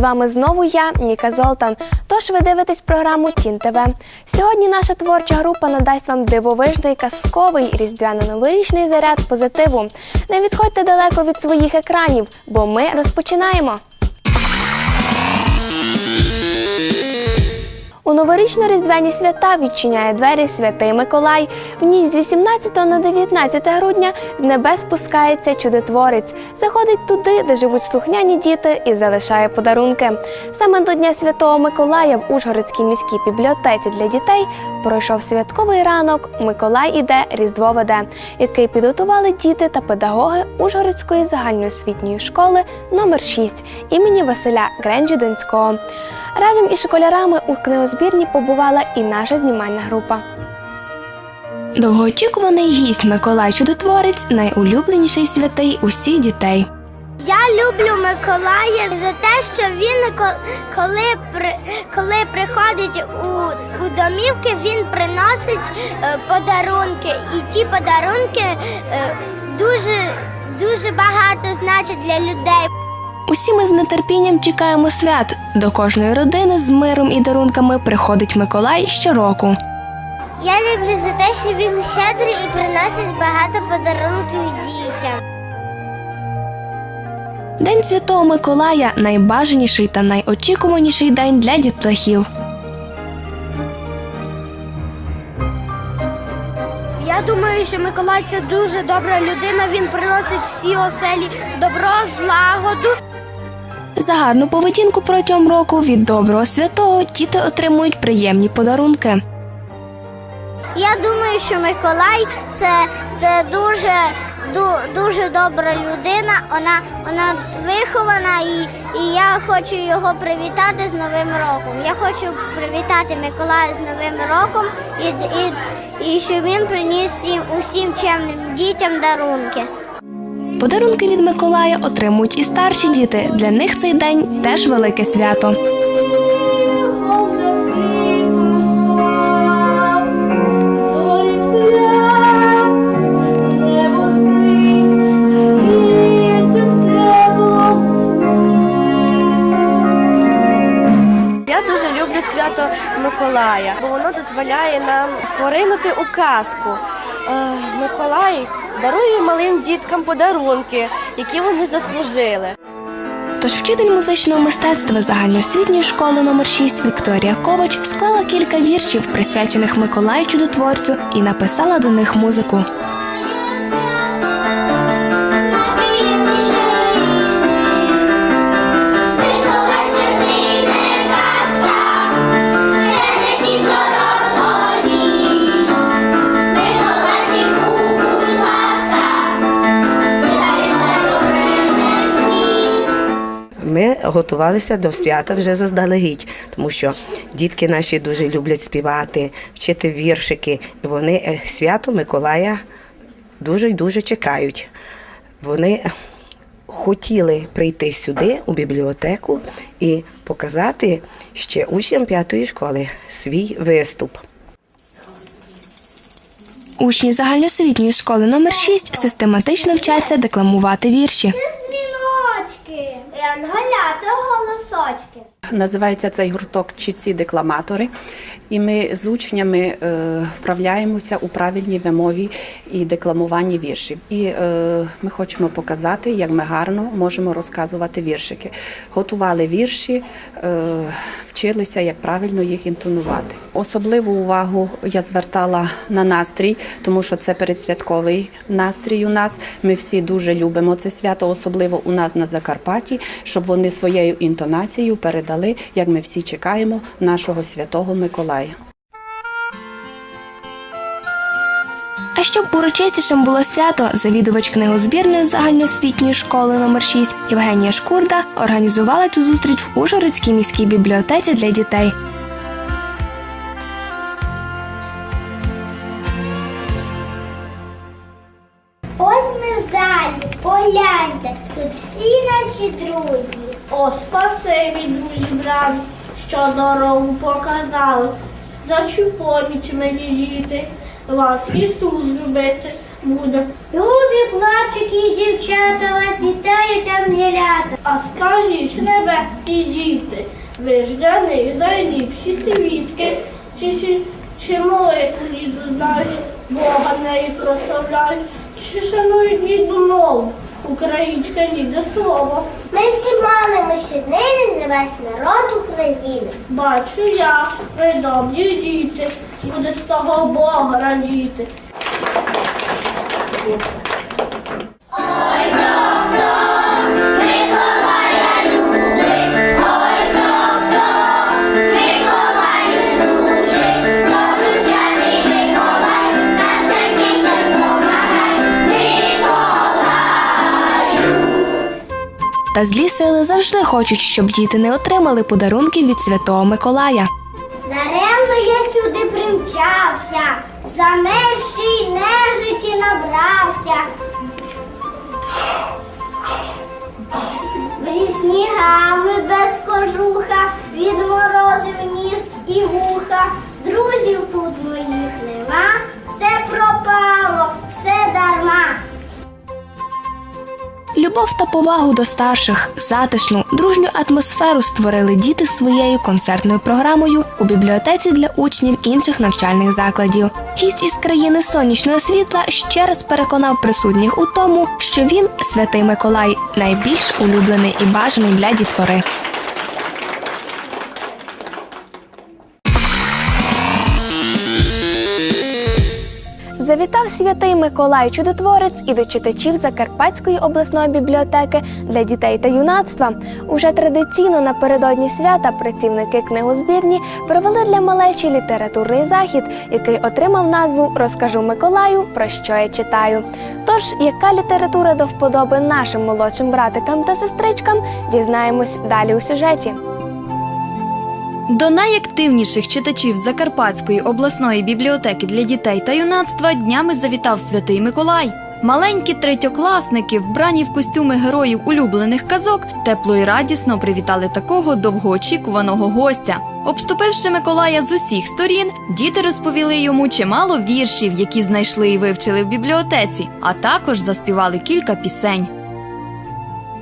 вами знову я, Ніка Золтан. Тож ви дивитесь програму Тін ТВ. Сьогодні наша творча група надасть вам дивовижний казковий різдвяно-новорічний заряд позитиву. Не відходьте далеко від своїх екранів, бо ми розпочинаємо. У новорічно-різдвяні свята відчиняє двері святий Миколай. В ніч з 18 на 19 грудня з небес спускається чудотворець. Заходить туди, де живуть слухняні діти, і залишає подарунки. Саме до Дня Святого Миколая в Ужгородській міській бібліотеці для дітей пройшов святковий ранок Миколай іде, Різдво веде, який підготували діти та педагоги Ужгородської загальноосвітньої школи номер 6 імені Василя Гренджі Донського. Разом із школярами у книгозбірні побувала і наша знімальна група. Довгоочікуваний гість Миколай Чудотворець найулюбленіший святий усіх дітей. Я люблю Миколая за те, що він коли, при, коли приходить у, у домівки, він приносить е, подарунки. І ті подарунки е, дуже, дуже багато значать для людей. Усі ми з нетерпінням чекаємо свят. До кожної родини з миром і дарунками приходить Миколай щороку. Я люблю за те, що він щедрий і приносить багато подарунків дітям. День Святого Миколая найбажаніший та найочікуваніший день для дітлахів. Я думаю, що Миколай це дуже добра людина. Він приносить всі оселі добро, злагоду. За гарну поведінку протягом року від доброго святого діти отримують приємні подарунки. Я думаю, що Миколай це, це дуже, ду- дуже добра людина. Вона, вона вихована і, і я хочу його привітати з Новим роком. Я хочу привітати Миколая з Новим роком і, і, і щоб він приніс усім чемним дітям дарунки. Подарунки від Миколая отримують і старші діти. Для них цей день теж велике свято. Я дуже люблю свято Миколая, бо воно дозволяє нам поринути у казку. Е, Миколай дарує малим діткам подарунки, які вони заслужили. Тож вчитель музичного мистецтва загальноосвітньої школи номер 6 Вікторія Ковач склала кілька віршів, присвячених Миколаю Чудотворцю, і написала до них музику. Готувалися до свята вже заздалегідь, тому що дітки наші дуже люблять співати, вчити віршики. І вони е, свято Миколая дуже й дуже чекають. Вони хотіли прийти сюди, у бібліотеку, і показати ще учням п'ятої школи свій виступ. Учні загальноосвітньої школи номер 6 систематично вчаться декламувати вірші. Дзвіночки, янголята голосочки. Називається цей гурток Чіці декламатори, і ми з учнями е, вправляємося у правильній вимові і декламуванні віршів. І е, ми хочемо показати, як ми гарно можемо розказувати віршики. Готували вірші, е, вчилися, як правильно їх інтонувати. Особливу увагу я звертала на настрій, тому що це передсвятковий настрій у нас. Ми всі дуже любимо це свято, особливо у нас на Закарпатті, щоб вони своєю інтонацією передали, як ми всі чекаємо нашого святого Миколая. А щоб урочистішим було свято, завідувач книгозбірної загальноосвітньої школи номер 6 Євгенія Шкурда організувала цю зустріч в Ужгородській міській бібліотеці для дітей. Ось ми в залі, погляньте, тут всі наші друзі. О, спасибі, друзі, брат, що дорогу показали. За чу поміч мені діти, вас Ісус любити, буде. Любі хлопчики і дівчата, вас вітають ангелята. А скажіть, небесні діти, ви ж для них найліпші свідки, чи, чи, чи молитві знають, Бога неї прославляють, чи шанують рідну мову, українське ніде слово. Ми всі молимо щоднини за весь народ України. Бачу я, ви добрі діти, буде з того Бога радіти. Та злі сили завжди хочуть, щоб діти не отримали подарунків від Святого Миколая. Даремно я сюди примчався, за межі нежиті набрався. Блін снігами без кожуха, від морозив ніс і вуха. Друзів тут Любов та повагу до старших, затишну, дружню атмосферу створили діти своєю концертною програмою у бібліотеці для учнів інших навчальних закладів. Гість із країни сонячного світла ще раз переконав присутніх у тому, що він, святий Миколай, найбільш улюблений і бажаний для дітвори. Завітав святий Миколай Чудотворець і до читачів Закарпатської обласної бібліотеки для дітей та юнацтва. Уже традиційно напередодні свята працівники книгозбірні провели для малечі літературний захід, який отримав назву Розкажу Миколаю, про що я читаю. Тож, яка література до вподоби нашим молодшим братикам та сестричкам, дізнаємось далі у сюжеті. До найактивніших читачів Закарпатської обласної бібліотеки для дітей та юнацтва днями завітав святий Миколай. Маленькі третьокласники, вбрані в костюми героїв улюблених казок, тепло і радісно привітали такого довгоочікуваного гостя. Обступивши Миколая з усіх сторін, діти розповіли йому чимало віршів, які знайшли і вивчили в бібліотеці, а також заспівали кілька пісень.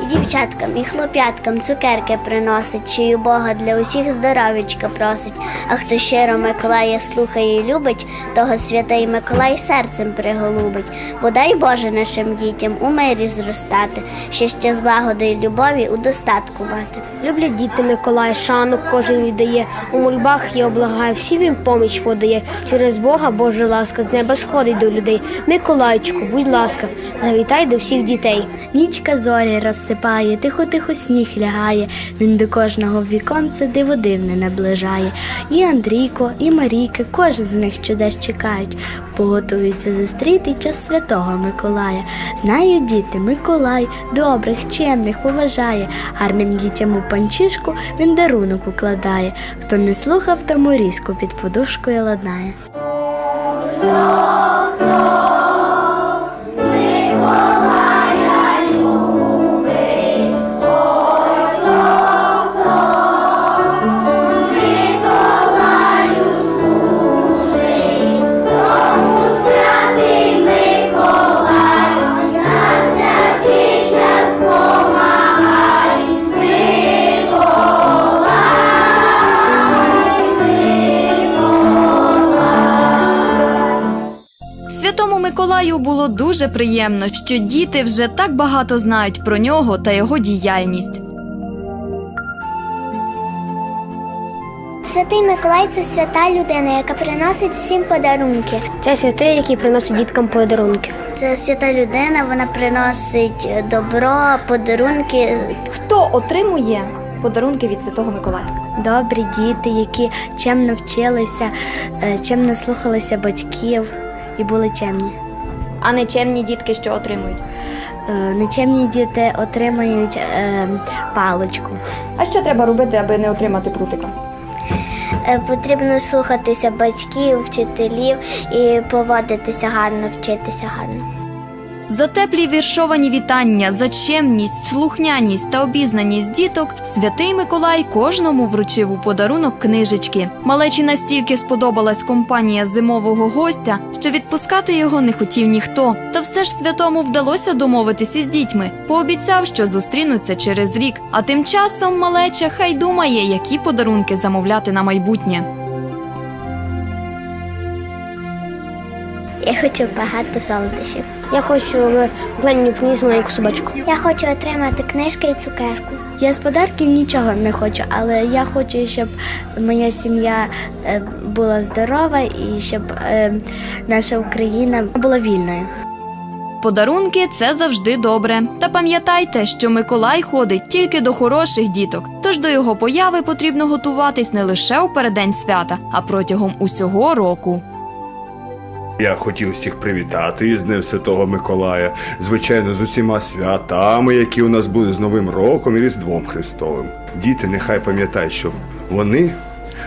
І дівчаткам, і хлоп'яткам цукерки приносить, чи й у Бога для усіх здоровічка просить. А хто щиро Миколая слухає і любить, того святий Миколай серцем приголубить. Подай Боже нашим дітям у мирі зростати, щастя, злагоди й любові у достатку мати. Люблять діти Миколай, шану кожен віддає. У мольбах я облагаю, всі він поміч подає. Через Бога Божа ласка з неба сходить до людей. Миколайчику, будь ласка, завітай до всіх дітей. Нічка зорі розсипає, тихо-тихо сніг лягає. Він до кожного віконце диво дивне наближає. І Андрійко, і Марійка, кожен з них чудес чекають, поготуються зустріти час святого Миколая. Знають діти, Миколай добрих, чемних поважає. Гарним дітям у панчішку він дарунок укладає. Хто не слухав, тому різку під подушкою ладнає. Було дуже приємно, що діти вже так багато знають про нього та його діяльність. Святий Миколай це свята людина, яка приносить всім подарунки. Це святий, який приносить діткам подарунки. Це свята людина, вона приносить добро, подарунки. Хто отримує подарунки від Святого Миколая? Добрі діти, які чемно вчилися, е, чемно слухалися батьків і були чемні. А нечемні дітки, що отримують? Е, Нечемні діти отримають е, паличку. А що треба робити, аби не отримати прутика? Е, Потрібно слухатися батьків, вчителів і поводитися гарно, вчитися гарно. За теплі віршовані вітання, за чемність, слухняність та обізнаність діток святий Миколай кожному вручив у подарунок книжечки. Малечі настільки сподобалась компанія зимового гостя, що відпускати його не хотів ніхто. Та все ж святому вдалося домовитись із дітьми. Пообіцяв, що зустрінуться через рік. А тим часом малеча хай думає, які подарунки замовляти на майбутнє. Я хочу багато солодощів. Я хочу Миколай приніс маленьку собачку. Я хочу отримати книжки і цукерку. Я з подарків нічого не хочу, але я хочу, щоб моя сім'я е, була здорова і щоб е, наша Україна була вільною. Подарунки це завжди добре. Та пам'ятайте, що Миколай ходить тільки до хороших діток. Тож до його появи потрібно готуватись не лише у переддень свята, а протягом усього року. Я хотів всіх привітати із Днем Святого Миколая, звичайно, з усіма святами, які у нас були з Новим роком і Різдвом Христовим. Діти нехай пам'ятають, що вони,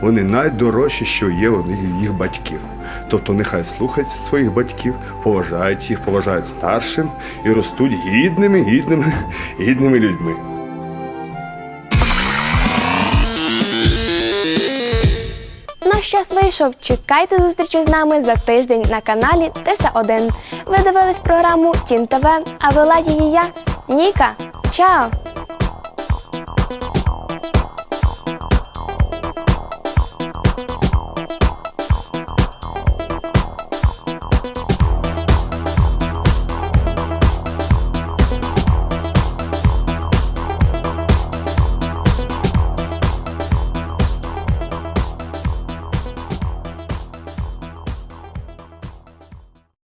вони найдорожчі, що є у їх батьків. Тобто нехай слухають своїх батьків, поважають їх, поважають старшим і ростуть гідними, гідними, гідними людьми. Наш час вийшов. Чекайте зустрічі з нами за тиждень на каналі Теса 1 Ви дивились програму Тім ТВ, а вела її я, Ніка. Чао!